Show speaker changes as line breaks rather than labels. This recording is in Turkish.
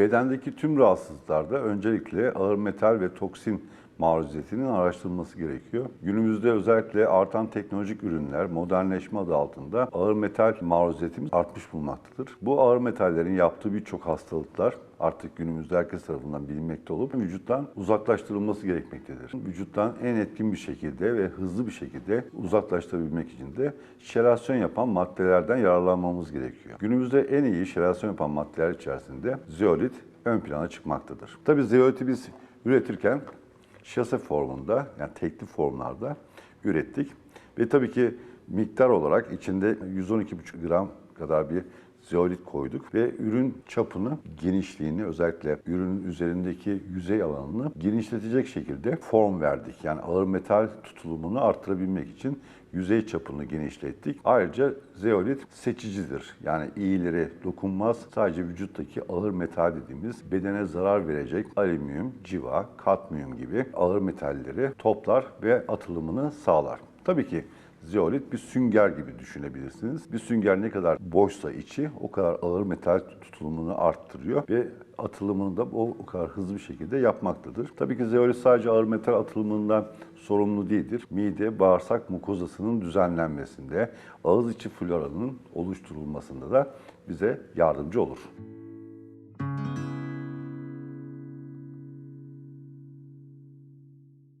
Bedendeki tüm rahatsızlıklarda öncelikle ağır metal ve toksin maruziyetinin araştırılması gerekiyor. Günümüzde özellikle artan teknolojik ürünler, modernleşme adı altında ağır metal maruziyetimiz artmış bulunmaktadır. Bu ağır metallerin yaptığı birçok hastalıklar artık günümüzde herkes tarafından bilinmekte olup vücuttan uzaklaştırılması gerekmektedir. Vücuttan en etkin bir şekilde ve hızlı bir şekilde uzaklaştırabilmek için de şelasyon yapan maddelerden yararlanmamız gerekiyor. Günümüzde en iyi şelasyon yapan maddeler içerisinde zeolit ön plana çıkmaktadır. Tabii zeoliti biz üretirken şase formunda yani tekli formlarda ürettik. Ve tabii ki miktar olarak içinde 112,5 gram kadar bir zeolit koyduk ve ürün çapını, genişliğini özellikle ürünün üzerindeki yüzey alanını genişletecek şekilde form verdik. Yani ağır metal tutulumunu arttırabilmek için yüzey çapını genişlettik. Ayrıca zeolit seçicidir. Yani iyileri dokunmaz. Sadece vücuttaki ağır metal dediğimiz bedene zarar verecek alüminyum, civa, kadmiyum gibi ağır metalleri toplar ve atılımını sağlar. Tabii ki zeolit bir sünger gibi düşünebilirsiniz. Bir sünger ne kadar boşsa içi o kadar ağır metal tutulumunu arttırıyor ve atılımını da o, kadar hızlı bir şekilde yapmaktadır. Tabii ki zeolit sadece ağır metal atılımından sorumlu değildir. Mide, bağırsak mukozasının düzenlenmesinde, ağız içi floranın oluşturulmasında da bize yardımcı olur.